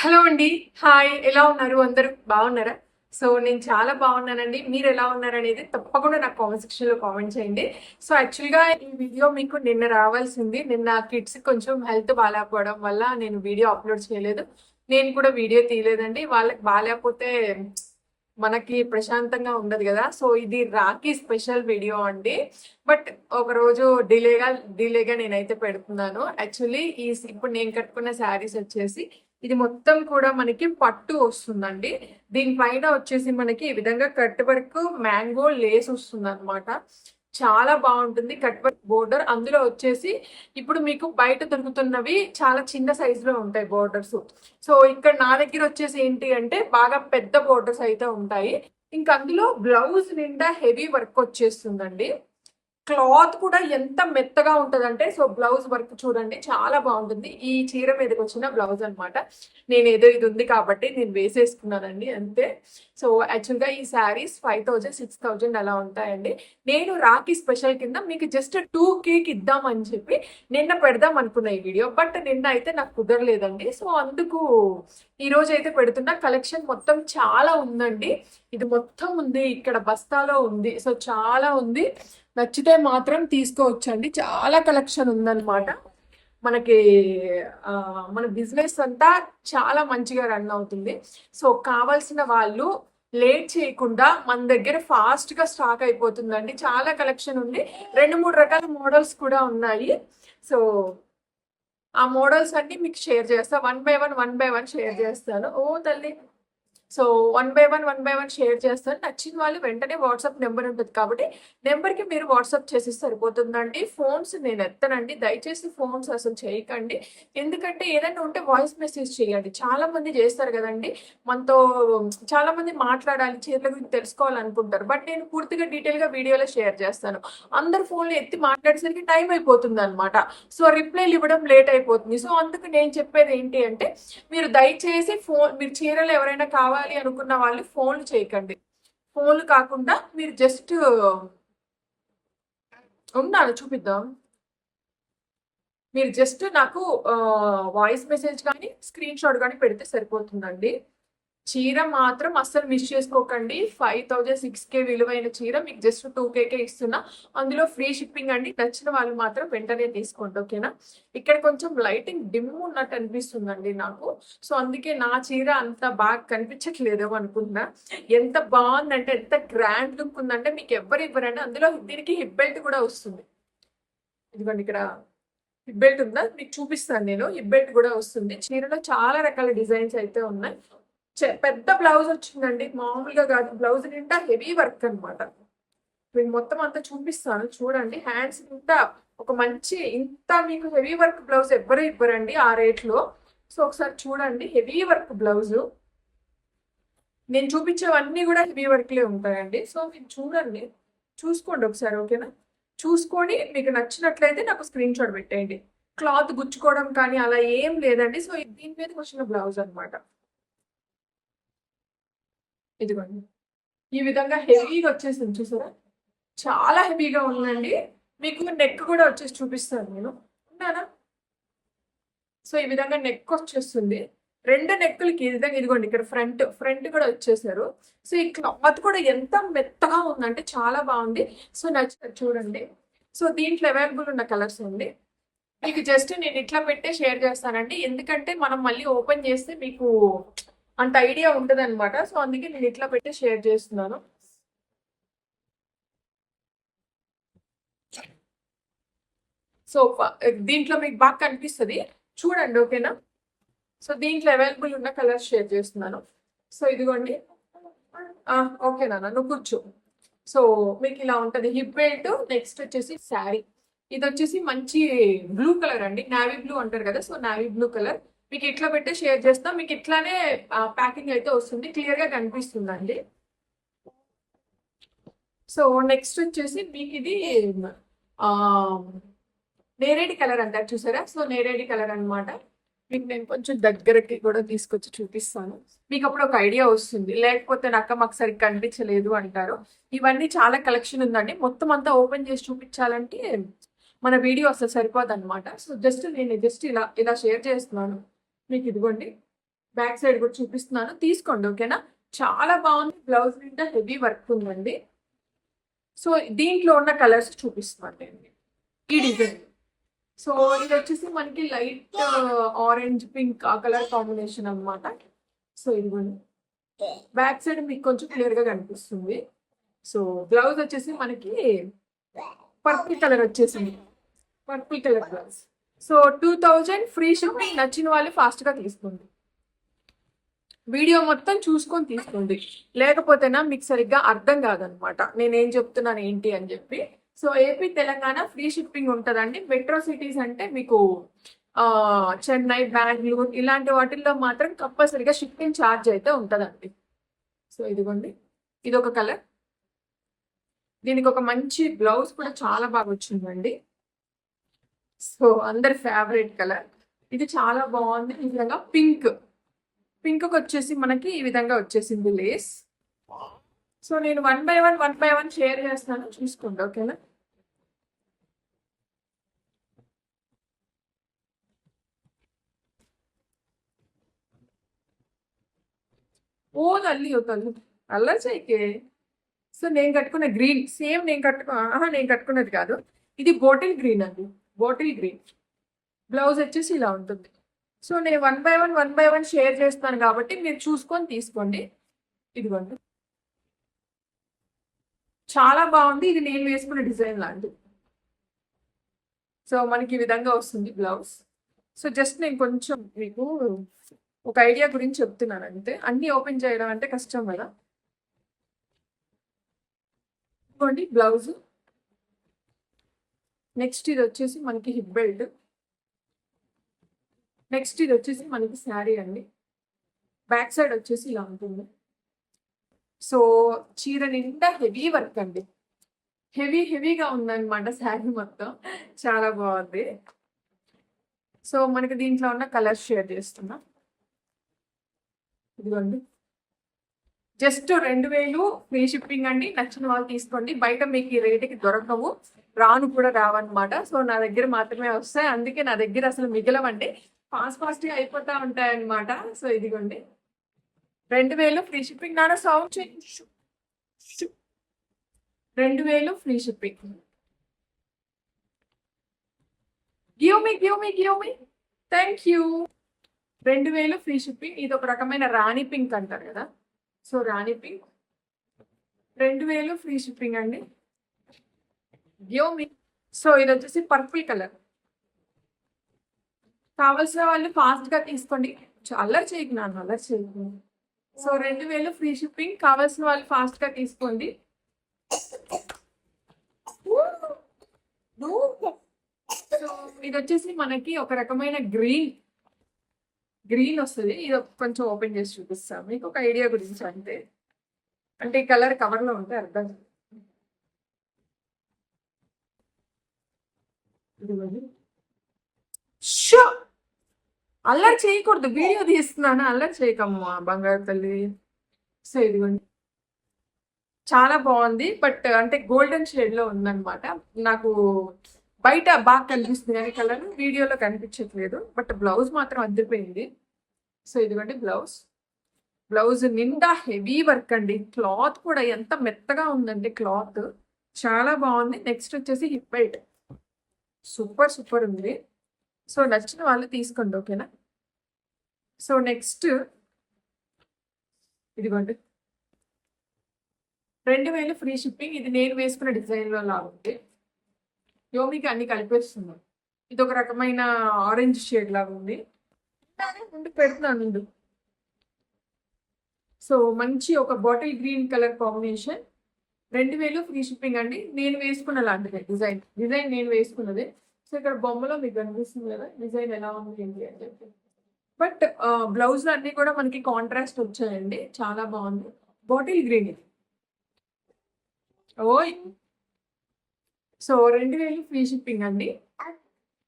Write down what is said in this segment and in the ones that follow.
Hello అండి. Hi. ఎలా ఉన్నారు? అందరూ బాగున్నారా? సో నేను చాలా బాగున్నానండి. మీరు ఎలా ఉన్నారనేది తప్పకుండా నాకు కామెంట్ సెక్షన్లో కామెంట్ చేయండి. సో యాక్చువల్గా ఈ వీడియో మీకు నిన్న రావాల్సింది. నిన్న కిడ్స్ కొంచెం హెల్త్ బాగాలేకపోవడం వల్ల నేను వీడియో అప్లోడ్ చేయలేదు. నేను కూడా వీడియో తీయలేదండి. వాళ్ళకి బాగాలేకపోతే మనకి ప్రశాంతంగా ఉండదు కదా. సో ఇది రాఖీ స్పెషల్ వీడియో అండి. బట్ ఒక రోజు డిలేగా డిలేగా నేనైతే పెడుతున్నాను. యాక్చువల్లీ ఈ ఇప్పుడు నేను కట్టుకున్న శారీస్ వచ్చేసి ఇది మొత్తం కూడా మనకి పట్టు వస్తుందండి. దీనిపైన వచ్చేసి మనకి ఈ విధంగా కట్ వర్క్ మ్యాంగో లేస్ వస్తుంది అనమాట చాలా బాగుంటుంది కట్ వర్క్ బోర్డర్. అందులో వచ్చేసి ఇప్పుడు మీకు బయట దొరుకుతున్నవి చాలా చిన్న సైజులో ఉంటాయి బోర్డర్స్. సో ఇక్కడ నా దగ్గర వచ్చేసి ఏంటి అంటే బాగా పెద్ద బోర్డర్స్ అయితే ఉంటాయి. ఇంకా అందులో బ్లౌజ్ నిండా హెవీ వర్క్ వచ్చేస్తుందండి. క్లాత్ కూడా ఎంత మెత్తగా ఉంటుందంటే సో బ్లౌజ్ వర్క్ చూడండి చాలా బాగుంటుంది. ఈ చీర మీదకి వచ్చిన బ్లౌజ్ అనమాట నేను ఏదో ఇది ఉంది కాబట్టి నేను వేసేసుకున్నానండి అంతే. సో యాక్చువల్గా ఈ saris five thousand six thousand అలా ఉంటాయండి. నేను రాఖీ స్పెషల్ కింద మీకు జస్ట్ టూ కేక్ ఇద్దామని చెప్పి నిన్న పెడదాం అనుకున్న ఈ వీడియో. బట్ నిన్న అయితే నాకు కుదరలేదండి. సో అందుకు ఈ అయితే పెడుతున్న. కలెక్షన్ మొత్తం చాలా ఉందండి. ఇది మొత్తం ఉంది. ఇక్కడ బస్తాలో ఉంది. సో చాలా ఉంది. నచ్చితే మాత్రం తీసుకోవచ్చండి. చాలా కలెక్షన్ ఉందన్నమాట. మనకి మన బిజినెస్ అంతా చాలా మంచిగా రన్ అవుతుంది. సో కావాల్సిన వాళ్ళు లేట్ చేయకుండా మన దగ్గర ఫాస్ట్గా స్టాక్ అయిపోతుందండి. చాలా కలెక్షన్ ఉంది. రెండు మూడు రకాల మోడల్స్ కూడా ఉన్నాయి. సో ఆ మోడల్స్ అన్ని మీకు షేర్ చేస్తా. One by one one by one share చేస్తాను. ఓ తల్లి. So one by one one by one share చేస్తాను నచ్చిన వాళ్ళు వెంటనే వాట్సాప్ నెంబర్ ఉంటుంది. కాబట్టి నెంబర్కి మీరు వాట్సాప్ చేసి సరిపోతుందండి. ఫోన్స్ నేను ఎత్తనండి. దయచేసి ఫోన్స్ అసలు చేయకండి. ఎందుకంటే ఏదైనా ఉంటే వాయిస్ మెసేజ్ చేయండి. చాలా మంది చేస్తారు కదండి. మనతో చాలా మంది మాట్లాడాలి చీరల గురించి తెలుసుకోవాలనుకుంటారు. బట్ నేను పూర్తిగా డీటెయిల్గా వీడియోలో షేర్ చేస్తాను. అందరు ఫోన్లో ఎత్తి మాట్లాడేసరికి టైం అయిపోతుంది అనమాట సో రిప్లైలు ఇవ్వడం లేట్ అయిపోతుంది. సో అందుకు నేను చెప్పేది ఏంటి అంటే మీరు దయచేసి ఫోన్ మీరు చీరలు ఎవరైనా కావాలి అనుకున్న వాళ్ళు ఫోన్లు చేయకండి. ఫోన్లు కాకుండా మీరు జస్ట్ ఉన్నాను చూపిద్దాం. మీరు జస్ట్ నాకు వాయిస్ మెసేజ్ కానీ స్క్రీన్ షాట్ కానీ పెడితే సరిపోతుందండి. చీర మాత్రం అస్సలు మిస్ చేసుకోకండి. ఫైవ్ థౌజండ్ సిక్స్ కే విలువైన చీర మీకు జస్ట్ టూ కేకే ఇస్తున్నా. అందులో ఫ్రీ షిప్పింగ్ అండి. నచ్చిన వాళ్ళు మాత్రం వెంటనే తీసుకోండి ఓకేనా? ఇక్కడ కొంచెం లైటింగ్ డిమ్ ఉన్నట్టు అనిపిస్తుందండి నాకు. సో అందుకే నా చీర అంత బాగా కనిపించట్లేదు అనుకుంటున్నా. ఎంత బాగుందంటే ఎంత గ్రాండ్ లుక్ ఉందంటే మీకు ఎవ్వరు ఇవ్వరండి. అందులో దీనికి హిప్ బెల్ట్ కూడా వస్తుంది. ఇదిగోండి ఇక్కడ హిప్ బెల్ట్ ఉందా? మీకు చూపిస్తాను నేను. హిప్ బెల్ట్ కూడా వస్తుంది. చీరలో చాలా రకాల డిజైన్స్ అయితే ఉన్నాయి. పెద్ద బ్లౌజ్ వచ్చిందండి. మామూలుగా కాదు. బ్లౌజ్ నిండా హెవీ వర్క్ అనమాట మీకు మొత్తం అంతా చూపిస్తాను. చూడండి. హ్యాండ్స్ నిండా ఒక మంచి ఇంత మీకు హెవీ వర్క్ బ్లౌజ్ ఎవ్వరు ఇవ్వరండి ఆ రేట్లో. సో ఒకసారి చూడండి. Heavy work blouse. నేను చూపించేవన్నీ కూడా హెవీ వర్క్లే ఉంటాయండి. సో మీరు చూడండి. చూసుకోండి ఒకసారి ఓకేనా? చూసుకొని మీకు నచ్చినట్లయితే నాకు స్క్రీన్ షాట్ పెట్టేయండి. క్లాత్ గుచ్చుకోవడం కానీ అలా ఏం లేదండి. సో దీని మీద వచ్చిన బ్లౌజ్ అనమాట ఇదిగోండి. ఈ విధంగా హెవీగా వచ్చేసింది చూసారా? చాలా హెవీగా ఉందండి. మీకు నెక్ కూడా వచ్చేసి చూపిస్తాను నేను. ఉన్నానా సో ఈ విధంగా నెక్ వచ్చేస్తుంది. రెండు నెక్కులకి ఈ విధంగా ఇదిగోండి ఇక్కడ ఫ్రంట్ ఫ్రంట్ కూడా వచ్చేసారు. సో ఈ క్లాత్ కూడా ఎంత మెత్తగా ఉందంటే చాలా బాగుంది. సో నచ్చి చూడండి. సో దీంట్లో అవైలబుల్ ఉన్న కలర్స్ అండి. మీకు జస్ట్ నేను ఇట్లా పెట్టే షేర్ చేస్తానండి. ఎందుకంటే మనం మళ్ళీ ఓపెన్ చేస్తే మీకు అంత ఐడియా ఉంటుంది అనమాట సో అందుకే నేను ఇట్లా పెట్టి షేర్ చేస్తున్నాను. సో దీంట్లో మీకు బాగా కనిపిస్తుంది. చూడండి ఓకేనా? సో దీంట్లో అవైలబుల్ ఉన్న కలర్స్ షేర్ చేస్తున్నాను. సో ఇదిగోండి. ఓకే నాన్న నువ్వు కూర్చో. సో మీకు ఇలా ఉంటుంది. హిప్ బెల్ట్ నెక్స్ట్ వచ్చేసి శారీ. ఇది వచ్చేసి మంచి బ్లూ కలర్ అండి. నావీ బ్లూ అంటారు కదా సో నావీ బ్లూ కలర్. మీకు ఇట్లా పెట్టి షేర్ చేస్తాం. మీకు ఇట్లానే ప్యాకింగ్ అయితే వస్తుంది. క్లియర్గా కనిపిస్తుందండి. సో నెక్స్ట్ వచ్చేసి మీకు ఇది నేరేడి కలర్ అంటారు చూసారా? సో నేరేడి కలర్ అనమాట మీకు నేను కొంచెం దగ్గరకి కూడా తీసుకొచ్చి చూపిస్తాను. మీకు అప్పుడు ఒక ఐడియా వస్తుంది. లేకపోతే నాకు మాకు సరిగ్గా కనిపించలేదు అంటారు. ఇవన్నీ చాలా కలెక్షన్ ఉందండి. మొత్తం అంతా ఓపెన్ చేసి చూపించాలంటే మన వీడియో అసలు సరిపోదు అనమాట సో జస్ట్ నేను జస్ట్ ఇలా ఇలా షేర్ చేస్తున్నాను. మీకు ఇదిగోండి. బ్యాక్ సైడ్ కూడా చూపిస్తున్నాను. తీసుకోండి ఓకేనా? చాలా బాగుంది. బ్లౌజ్ నిండా హెవీ వర్క్ ఉందండి. సో దీంట్లో ఉన్న కలర్స్ చూపిస్తున్నాను నేను ఈ డిజైన్. సో ఇది వచ్చేసి మనకి లైట్ ఆరెంజ్ పింక్ ఆ కలర్ కాంబినేషన్ అన్నమాట. సో ఇదిగోండి. బ్యాక్ సైడ్ మీకు కొంచెం క్లియర్గా కనిపిస్తుంది. సో బ్లౌజ్ వచ్చేసి మనకి పర్పుల్ కలర్ వచ్చేసింది. Purple colour blouse. So two thousand free shipping నచ్చిన వాళ్ళు ఫాస్ట్గా తీసుకోండి. వీడియో మొత్తం చూసుకొని తీసుకోండి. లేకపోతేనా మీకు సరిగ్గా అర్థం కాదనమాట. నేనేం చెప్తున్నాను ఏంటి అని చెప్పి. So AP Telangana free shipping ఉంటుందండి. మెట్రో సిటీస్ అంటే మీకు చెన్నై బెంగళూరు ఇలాంటి వాటిల్లో మాత్రం కంపల్సరీగా షిప్పింగ్ ఛార్జ్ అయితే ఉంటుందండి. సో ఇదిగోండి. ఇది ఒక కలర్. దీనికి ఒక మంచి బ్లౌజ్ కూడా చాలా బాగా వచ్చిందండి. సో అందరి ఫేవరెట్ కలర్ ఇది చాలా బాగుంది. ఈ విధంగా పింక్ పింక్ వచ్చేసి మనకి ఈ విధంగా వచ్చేసింది లేస్ సో నేను one by one one by one share చేస్తాను. చూసుకోండి ఓకేనా ఓ తల్లి ఓ తల్లి. అల్లరి చేయకే. సో నేను కట్టుకున్న గ్రీన్ సేమ్ నేను కట్టుకు ఆహా, నేను కట్టుకున్నది కాదు. ఇది బోటిల్ గ్రీన్ అండి. Bottle green. బ్లౌజ్ వచ్చేసి ఇలా ఉంటుంది. సో నేను one by one one by one share చేస్తాను కాబట్టి మీరు చూసుకొని తీసుకోండి. ఇదిగోండి. చాలా బాగుంది. ఇది నేను వేసుకున్న డిజైన్ లాంటిది. సో మనకి ఈ విధంగా వస్తుంది బ్లౌజ్. సో జస్ట్ నేను కొంచెం మీకు ఒక ఐడియా గురించి చెప్తున్నాను అంతే. అన్నీ ఓపెన్ చేయడం అంటే కష్టం కదా. ఇదిగోండి బ్లౌజ్. నెక్స్ట్ ఇది వచ్చేసి మనకి హిప్ బెల్ట్. నెక్స్ట్ ఇది వచ్చేసి మనకి శారీ అండి. బ్యాక్ సైడ్ వచ్చేసి ఇలా ఉంటుంది. సో చీర నిండా హెవీ వర్క్ అండి. హెవీ హెవీగా ఉందన్నమాట శారీ మొత్తం. చాలా బాగుంది. సో మనకి దీంట్లో ఉన్న కలర్స్ షేర్ చేస్తున్నా. ఇదిగోండి. జస్ట్ రెండు వేలు ఫ్రీ షిప్పింగ్ అండి నచ్చిన వాళ్ళు తీసుకోండి. బయట మీకు ఈ రేటుకి దొరకవు. రాను కూడా రావన్నమాట. సో నా దగ్గర మాత్రమే వస్తాయి. అందుకే నా దగ్గర అసలు మిగిలవండి. ఫాస్ట్ ఫాస్ట్గా అయిపోతూ ఉంటాయన్నమాట. సో ఇదిగోండి. రెండు వేలు ఫ్రీ షిప్పింగ్. నాన్న సౌండ్ చేంజ్ రెండు వేలు free shipping. Give me give me give me thank you రెండు వేలు ఫ్రీ షిప్పింగ్. ఇది ఒక రకమైన రాణి పింక్ అంటారు కదా. సో రాణి పింక్. రెండు వేలు ఫ్రీ షిప్పింగ్ అండి. గివ్ సో ఇది వచ్చేసి పర్పుల్ కలర్. కావాల్సిన వాళ్ళు ఫాస్ట్గా తీసుకోండి. అల్లరి చేయకు నాన్న అల్లరి చేయకు. సో రెండు వేలు ఫ్రీ షిప్పింగ్. కావాల్సిన వాళ్ళు ఫాస్ట్గా తీసుకోండి. సో ఇది వచ్చేసి మనకి ఒక రకమైన గ్రీన్. గ్రీన్ వస్తుంది. ఇది కొంచెం ఓపెన్ చేసి చూపిస్తాం మీకు. ఒక ఐడియా గురించి అంతే. అంటే ఈ కలర్ కవర్లో ఉంటే అర్థం. అల్లరి చేయకూడదు. వీడియో తీస్తున్నాను. అల్లరి చేయకమ్మా బంగారు తల్లి. సో ఇదిగోండి. చాలా బాగుంది. బట్ అంటే గోల్డెన్ షేడ్లో ఉందన్నమాట. నాకు బయట బాగా కనిపిస్తుంది కానీ కలర్ వీడియోలో కనిపించట్లేదు. బట్ బ్లౌజ్ మాత్రం అద్దరిపోయింది. సో ఇదిగోండి బ్లౌజ్. బ్లౌజ్ నిండా హెవీ వర్క్ అండి. క్లాత్ కూడా ఎంత మెత్తగా ఉందండి క్లాత్. చాలా బాగుంది. నెక్స్ట్ వచ్చేసి హిప్ బెల్ట్. సూపర్ సూపర్ ఉంది. సో నచ్చిన వాళ్ళు తీసుకోండి ఓకేనా? సో నెక్స్ట్ ఇదిగోండి. రెండు వేలు ఫ్రీ షిప్పింగ్. ఇది నేను వేసుకున్న డిజైన్లో లాగుంది. ఉంది యోమికి అన్ని కలిపేస్తున్నాం ఇది ఒక రకమైన ఆరెంజ్ షేడ్ లాగా ఉంది. ఉండి పెడుతున్నాను ఉండు. సో మంచి ఒక బాటిల్ గ్రీన్ కలర్ కాంబినేషన్ రెండు వేలు ఫ్రీ షిప్పింగ్ అండి. నేను వేసుకున్న లాంటిదే డిజైన్. డిజైన్ నేను వేసుకున్నదే. సో ఇక్కడ బొమ్మలో మీకు కనిపిస్తుంది కదా డిజైన్ ఎలా ఉంది ఏంటి అని చెప్పి. బట్ బ్లౌజ్లు అన్ని కూడా మనకి కాంట్రాస్ట్ వచ్చాయండి. చాలా బాగుంది. బాటిల్ గ్రీన్ ఇది. ఓయ్! సో రెండు వేలు ఫ్రీ షిప్పింగ్ అండి.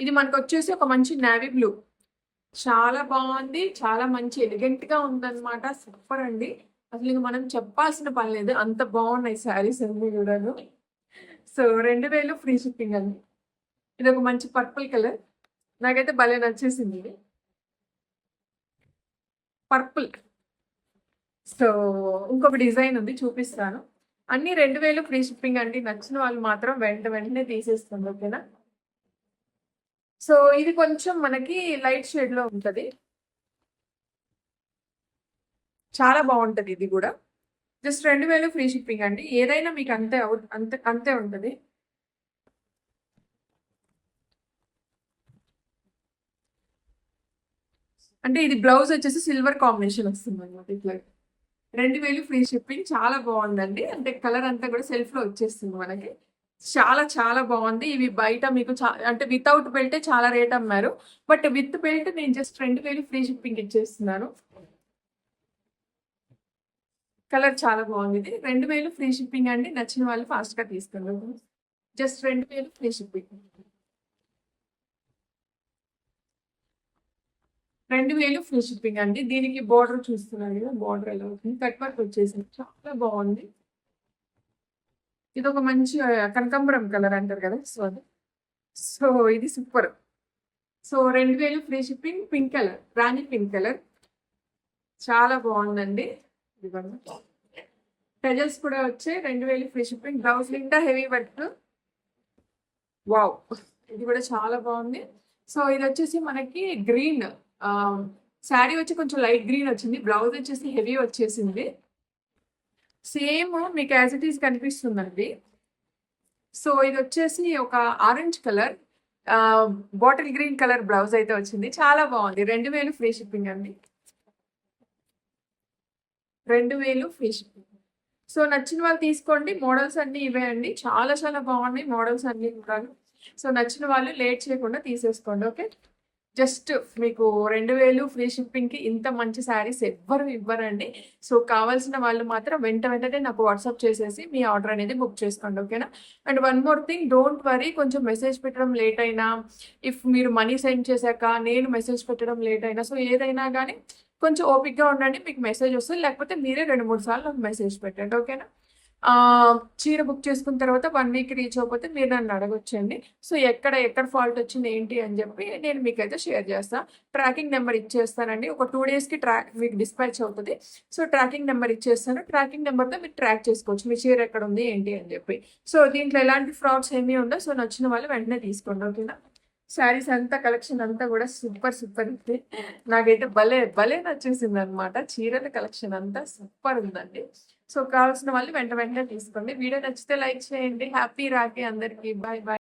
ఇది మనకు వచ్చేసి ఒక మంచి నావీ బ్లూ. చాలా బాగుంది చాలా మంచి ఎలిగెంట్గా ఉందన్నమాట సూపర్ అండి. అసలు ఇంక మనం చెప్పాల్సిన పని లేదు అంత బాగున్నాయి శారీస్ అన్ని కూడాను. సో రెండు వేలు ఫ్రీ షిప్పింగ్ అండి. ఇది ఒక మంచి పర్పుల్ కలర్. నాకైతే భలే నచ్చేసింది ఇది. పర్పుల్. సో ఇంకొక డిజైన్ ఉంది చూపిస్తాను. అన్ని రెండు వేలు ఫ్రీ షిప్పింగ్ అండి. నచ్చిన వాళ్ళు మాత్రం వెంట వెంటనే తీసేస్తుంది ఓకేనా? సో ఇది కొంచెం మనకి లైట్ షేడ్లో ఉంటుంది. చాలా బాగుంటుంది ఇది కూడా. జస్ట్ రెండు వేలు ఫ్రీ షిప్పింగ్ అండి. ఏదైనా మీకు అంతే అవు- అంతే అంతే ఉంటుంది. అంటే ఇది బ్లౌజ్ వచ్చేసి సిల్వర్ కాంబినేషన్ వస్తుంది అనమాట ఇట్లా. రెండు వేలు ఫ్రీ షిప్పింగ్ చాలా బాగుందండి. అంటే కలర్ అంతా కూడా సెల్ఫ్లో వచ్చేస్తుంది మనకి. చాలా చాలా బాగుంది. ఇవి బయట మీకు చా అంటే వితౌట్ బెల్ట్ చాలా రేట్ అమ్మారు. బట్ విత్ బెల్ట్ నేను జస్ట్ రెండు వేలు ఫ్రీ షిప్పింగ్ ఇచ్చేస్తున్నాను. కలర్ చాలా బాగుంది ఇది. రెండు వేలు ఫ్రీ షిప్పింగ్ అండి. నచ్చిన వాళ్ళు ఫాస్ట్గా తీసుకున్నారు జస్ట్ రెండు వేలు ఫ్రీ షిప్పింగ్. రెండు వేలు ఫ్రీ షిప్పింగ్ అండి. దీనికి బోర్డర్ చూస్తున్నారు కదా బోర్డర్ ఎలా అవుతుంది? కట్ వర్క్ వచ్చేసింది. చాలా బాగుంది. ఇది ఒక మంచి కనకంబరం కనకాంబరం కలర్ అంటారు కదా సో అది. సో ఇది సూపర్ సో రెండు వేలు ఫ్రీ షిప్పింగ్ పింక్ కలర్ రాణి పింక్ కలర్ చాలా బాగుందండి. టెజల్స్ కూడా వచ్చాయి రెండు వేలు ఫ్రీ షిప్పింగ్ బ్లౌజ్ నిండా హెవీ వర్క్ వావ్ ఇది కూడా చాలా బాగుంది. సో ఇది వచ్చేసి మనకి గ్రీన్ శారీ వచ్చి కొంచెం లైట్ గ్రీన్ వచ్చింది బ్లౌజ్ వచ్చేసి హెవీ వచ్చేసింది. సేమ్ మీకు యాజ్ ఇట్ ఈస్ కనిపిస్తుందండి. సో ఇది వచ్చేసి ఒక orange colour bottle green colour blouse అయితే వచ్చింది. చాలా బాగుంది. రెండు వేలు ఫ్రీ షిప్పింగ్ అండి. రెండు వేలు ఫ్రీ షిప్పింగ్ సో నచ్చిన వాళ్ళు తీసుకోండి. మోడల్స్ అన్ని ఇవే అండి. చాలా చాలా బాగున్నాయి మోడల్స్ అన్నీ కూడా సో నచ్చిన వాళ్ళు లేట్ చేయకుండా తీసేసుకోండి ఓకే? జస్ట్ మీకు రెండు వేలు ఫ్రీ షిప్పింగ్కి ఇంత మంచి శారీస్ ఎవ్వరు ఇవ్వరండి. సో కావాల్సిన వాళ్ళు మాత్రం వెంట వెంటనే నాకు వాట్సాప్ చేసేసి మీ ఆర్డర్ అనేది బుక్ చేసుకోండి ఓకేనా? And one more thing don't worry కొంచెం మెసేజ్ పెట్టడం లేట్ అయినా ఇఫ్ మీరు మనీ సెండ్ చేశాక నేను మెసేజ్ పెట్టడం లేట్ అయినా సో ఏదైనా కానీ కొంచెం ఓపిక్గా ఉండండి మీకు మెసేజ్ వస్తుంది లేకపోతే మీరే రెండు మూడు సార్లు నాకు మెసేజ్ పెట్టండి ఓకేనా? చీర బుక్ చేసుకున్న తర్వాత వన్ వీక్ రీచ్ అవ్వకపోతే మీరు నన్ను అడగొచ్చండి. సో ఎక్కడ ఎక్కడ ఫాల్ట్ వచ్చింది ఏంటి అని చెప్పి నేను మీకైతే షేర్ చేస్తాను ట్రాకింగ్ నెంబర్ ఇచ్చేస్తానండి. ఒక టూ డేస్కి ట్రాక్ మీకు డిస్పాచ్ అవుతుంది. సో ట్రాకింగ్ నెంబర్ ఇచ్చేస్తాను. ట్రాకింగ్ నెంబర్తో మీరు ట్రాక్ చేసుకోవచ్చు. మీ చీర ఎక్కడ ఉంది ఏంటి అని చెప్పి. సో దీంట్లో ఎలాంటి ఫ్రాడ్స్ ఏమీ ఉందో సో నచ్చిన వాళ్ళు వెంటనే తీసుకోండి ఓకేనా? శారీస్ అంతా కలెక్షన్ అంతా కూడా సూపర్ సూపర్ ఉంది. నాకైతే భలే భలే నచ్చేసింది అనమాట చీరల కలెక్షన్ అంతా సూపర్ ఉందండి. సో కావాల్సిన వాళ్ళు వెంట వెంటనే తీసుకోండి. వీడియో నచ్చితే లైక్ చేయండి. హ్యాపీ రాఖీ అందరికీ. Bye bye